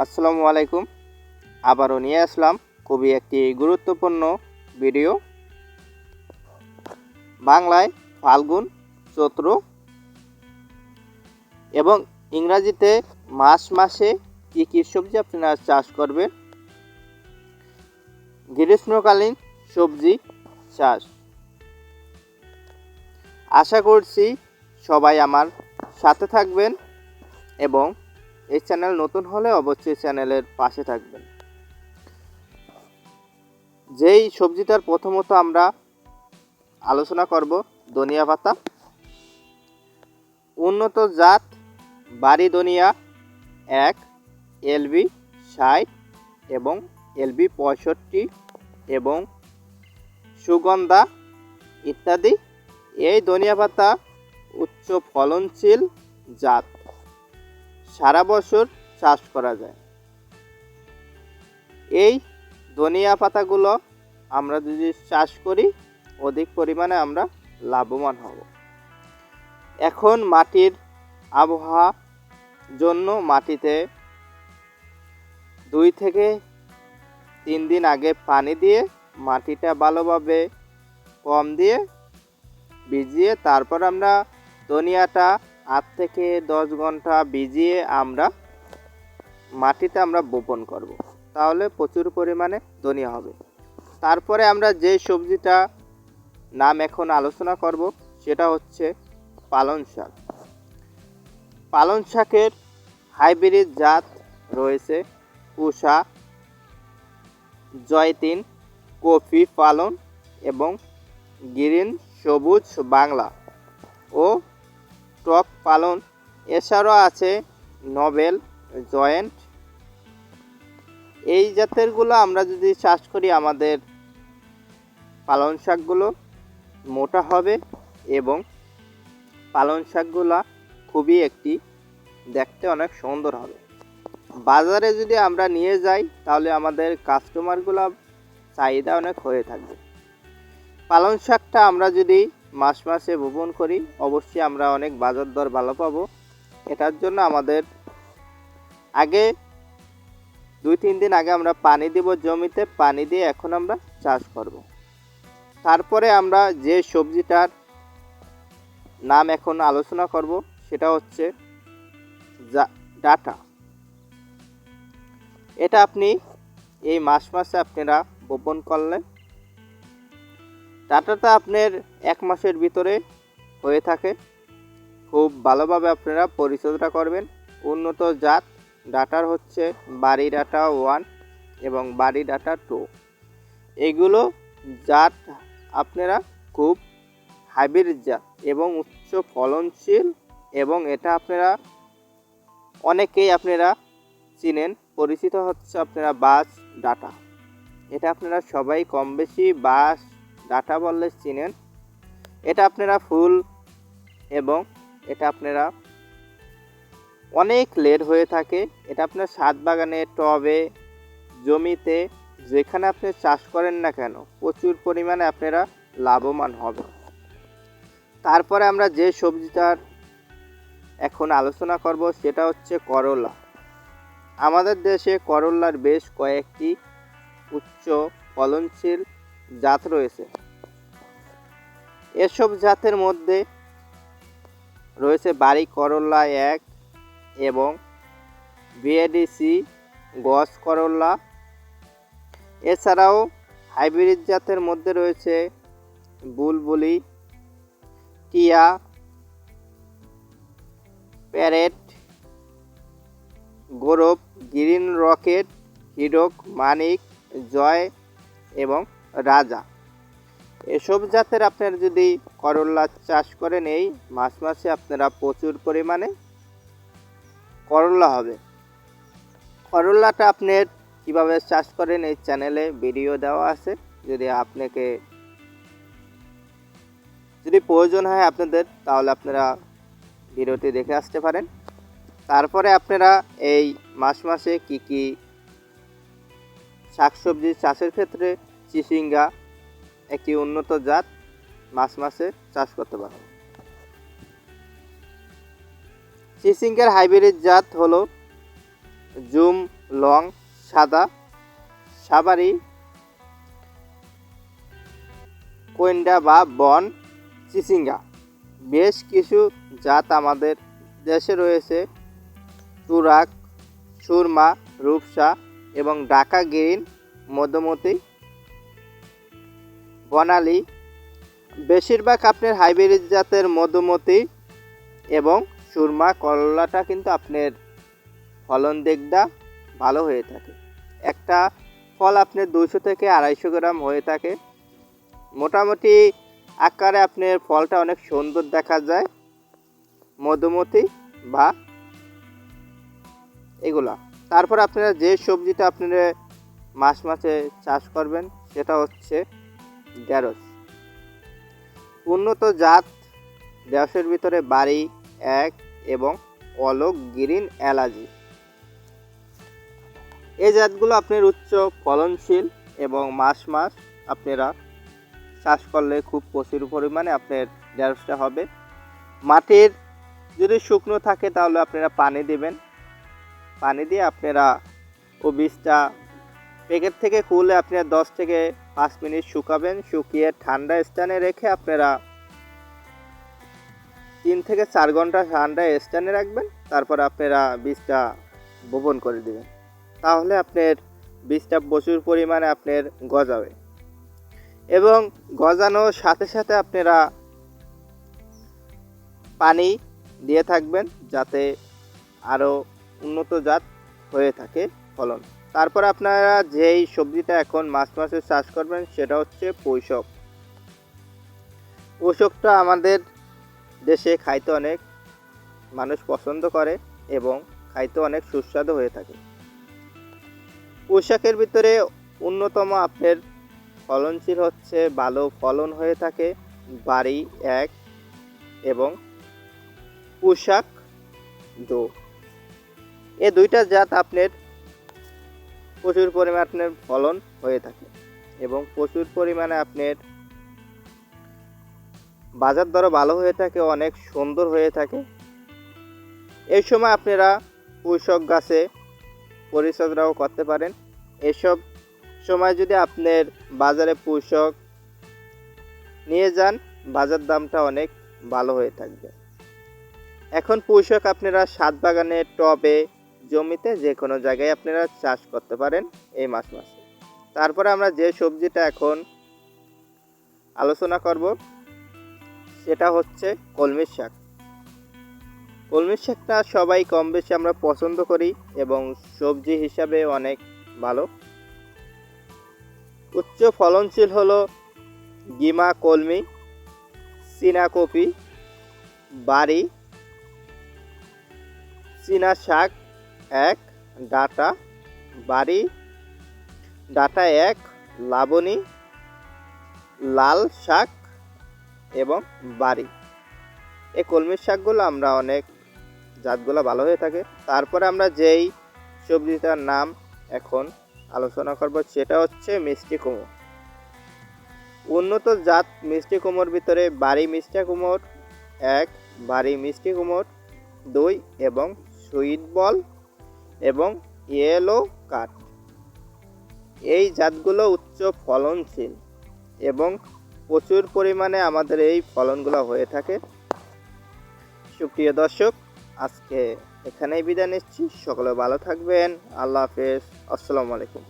আসসালামু আলাইকুম। আবারও নিয়ে আসলাম খুবই একটি গুরুত্বপূর্ণ ভিডিও। বাংলায় ফাল্গুন চৈত্র এবং ইংরাজিতে মাস মাসে কী কী সবজি আপনারা চাষ করবেন? গ্রীষ্মকালীন সবজি চাষ। আশা করছি সবাই আমার সাথে থাকবেন এবং এই চ্যানেল নতুন হলে অবশ্যই চ্যানেলের পাশে থাকবেন। যেই সবজিটার প্রথমত আমরা আলোচনা করব, ধনিয়া পাতা। উন্নত জাত বাড়ি ধনিয়া এক এলবি ষাট এবং এলবি পঁয়ষট্টি এবং সুগন্ধা ইত্যাদি। এই ধনিয়া পাতা উচ্চ ফলনশীল জাত। সারা বছর চাষ করা যায়। এই ধনিয়া পাতাগুলো আমরা যদি চাষ করি, অধিক পরিমাণে আমরা লাভবান হব। এখন মাটির আবহাওয়া জন্য মাটিতে দুই থেকে তিন দিন আগে পানি দিয়ে মাটিটা ভালোভাবে কম দিয়ে ভিজিয়ে তারপর আমরা ধনিয়াটা আট থেকে দশ ঘণ্টা ভিজিয়ে আমরা মাটিতে আমরা বপন করব। তাহলে প্রচুর পরিমাণে ধনিয়া হবে তারপরে আমরা যে সবজিটা নাম এখন আলোচনা করব, সেটা হচ্ছে পালং শাক পালং শাকের হাইব্রিড জাত রয়েছে পুষা জয়তিন, কফি পালন এবং গ্রিন সবুজ বাংলা ও টক পালন। এছাড়াও আছে নবেল, জয়েন্ট। এই জাতেরগুলো আমরা যদি চাষ করি, আমাদের পালং শাকগুলো মোটা হবে এবং পালং শাকগুলো খুবই একটি দেখতে অনেক সুন্দর হবে। বাজারে যদি আমরা নিয়ে যাই, তাহলে আমাদের কাস্টমারগুলো চাহিদা অনেক হয়ে থাকবে। পালং শাকটা আমরা যদি মাস মাসে বপন করি, অবশ্যই আমরা অনেক বাজার দর ভালো পাবো এটার জন্য আমাদের আগে দুই, তিন দিন আগে আমরা পানি দেব জমিতে, পানি দিয়ে এখন আমরা চাষ করব। তারপরে আমরা যে সবজিটার নাম এখন আলোচনা করব, সেটা হচ্ছে ডাটা এটা আপনি এই মাস মাসে আপনারা বপন করলেন ডাটাটা আপনার এক মাসের ভিতরে হয়ে থাকে। খুব ভালোভাবে আপনারা পরিচর্যা করবেন। উন্নত জাত ডাটার হচ্ছে বাড়ি ডাটা ওয়ান এবং বাড়ি ডাটা টু। এগুলো জাত আপনারা খুব হাইব্রিড জাত এবং উচ্চ ফলনশীল এবং এটা আপনারা অনেকেই আপনারা চিনেন। পরিচিত হচ্ছে আপনারা বাস ডাটা। এটা আপনারা সবাই কম বেশি বাস ডাটা বললে চিনেন। এটা আপনারা ফুল এবং এটা আপনারা অনেক লেট হয়ে থাকে। এটা আপনার সাত বাগানে, টবে, জমিতে, যেখানে আপনি চাষ করেন না কেন, প্রচুর পরিমাণে আপনারা লাভবান হবে তারপরে আমরা যে সবজিটার এখন আলোচনা করব, সেটা হচ্ছে করলা। আমাদের দেশে করল্লার বেশ কয়েকটি উচ্চ ফলনশীল জাত রয়েছে। এসব জাতের মধ্যে রয়েছে বাড়ি করল্লা এক এবং বিএডিসি গস করল্লা এছাড়াও হাইব্রিড জাতের মধ্যে রয়েছে বুলবুলি, টিয়া, parrot, Gourab, green rocket Hirak Manik, Joy এবং রাজা। এসব জাতের আপনার যদি করল্লা চাষ করেন, এই মাস মাসে আপনারা প্রচুর পরিমাণে করল্লা হবে। করল্লাটা আপনার কীভাবে চাষ করেন, এই চ্যানেলে ভিডিও দেওয়া আছে। যদি আপনাকে যদি প্রয়োজন হয় আপনাদের, তাহলে আপনারা ভিডিওটি দেখে আসতে পারেন। তারপরে আপনারা এই মাস মাসে কি কি শাকসবজি চাষের ক্ষেত্রে, চিচিঙ্গা একটি উন্নত জাত মাছ মাসে চাষ করতে পারেন চিচিঙ্গার হাইব্রিড জাত হলো জুম, লং, সাদা সাবারি কোয়েন্ডা বা বন চিচিঙ্গা বেশ কিছু জাত আমাদের দেশে রয়েছে তুরাক সুরমা, রূপসা এবং ঢাকা গ্রিন, মধুমতি বনালি, বেশিরভাগ আপনার হাইব্রিড জাতের মধুমতি এবং সুরমা, করলাটা কিন্তু আপনার ফলন দিকটা ভালো হয়ে থাকে। একটা ফল আপনার দুশো থেকে আড়াইশো গ্রাম হয়ে থাকে। মোটামুটি আকারে আপনার ফলটা অনেক সুন্দর দেখা যায়, মধুমতি বা এগুলা। তারপর আপনারা যে সবজিটা আপনারা মাস মাসে চাষ করবেন, সেটা হচ্ছে ঢেঁড়স। উন্নত জাত ঢেঁড়সের ভিতরে বাড়ি, এক এবং অলোক গ্রিন এলাজি এই জাতগুলো আপনার উচ্চ ফলনশীল এবং মাস মাস আপনারা চাষ করলে খুব প্রচুর পরিমাণে আপনার ঢেঁড়সটা হবে। মাটির যদি শুকনো থাকে তাহলে আপনারা পানি দিবেন। পানি দিয়ে আপনারা ও বীজটা প্যাকেট থেকে খুলে আপনারা দশ থেকে পাঁচ মিনিট শুকাবেন, শুকিয়ে ঠান্ডা স্থানে রেখে আপনারা তিন থেকে চার ঘণ্টা ঠান্ডা স্থানে রাখবেন, তারপর আপনারা বীজটা বপন করে দেবেন। তাহলে আপনার বীজটা প্রচুর পরিমাণে আপনার গজাবে। এবং গজানোর সাথে সাথে আপনারা পানি দিয়ে থাকবেন, যাতে আরও উন্নত জাত হয়ে থাকে ফলন। তারপর আপনারা যেই সবজিটা এখন মাছ মাসে চাষ করবেন, সেটা হচ্ছে পৈশক। পোষকটা আমাদের দেশে খাইতে অনেক মানুষ পছন্দ করে এবং খাইতে অনেক সুস্বাদু হয়ে থাকে। পোশাকের ভিতরে অন্যতম আপনার ফলনশীল হচ্ছে ভালো ফলন হয়ে থাকে, বাড়ি এক এবং পোশাক দো। এ দুইটা জাত আপনার প্রচুর পরিমাণে আপনার ফলন হয়ে থাকে এবং প্রচুর পরিমাণে আপনার বাজার দরও ভালো হয়ে থাকে, অনেক সুন্দর হয়ে থাকে। এই সময় আপনারা পুষক গাছে পরিচর্যাও করতে পারেন। এসব সময় যদি আপনার বাজারে পুষক নিয়ে যান, বাজার দামটা অনেক ভালো হয়ে থাকবে। এখন পুঁইশক আপনারা সাত বাগানে, টবে জমিতে যে কোনো জায়গায় আপনারা চাষ করতে পারেন এই মাস মাসে তারপরে আমরা যে সবজিটা এখন আলোচনা করব, সেটা হচ্ছে কলমির শাক। কলমির শাকটা সবাই কম বেশি আমরা পছন্দ করি এবং সবজি হিসাবে অনেক ভালো। উচ্চ ফলনশীল হলো গিমা কলমি, চীনা কপি, বাড়ি, চীনা শাক এক, ডাটা বাড়ি, ডাটা এক, লাবণী, লাল শাক এবং বাড়ি। এই কলমির শাকগুলো আমরা অনেক জাতগুলো ভালো হয়ে থাকে। তারপরে আমরা যেই সবজিটার নাম এখন আলোচনা করব সেটা হচ্ছে মিষ্টি কুমড়ো। উন্নত জাত মিষ্টি কুমোর ভিতরে বাড়ি মিষ্টি কুমোর এক, বাড়ি মিষ্টি কুমোর দুই এবং সুইট বল এবং ইয়েলো কাঠ। এই জাতগুলো উচ্চ ফলনশীল এবং প্রচুর পরিমাণে আমাদের এই ফলনগুলো হয়ে থাকে। সুপ্রিয় দর্শক, আজকে এখানেই বিদায় নিচ্ছি। সকলে ভালো থাকবেন। আল্লাহ হাফেজ। আসসালামু আলাইকুম।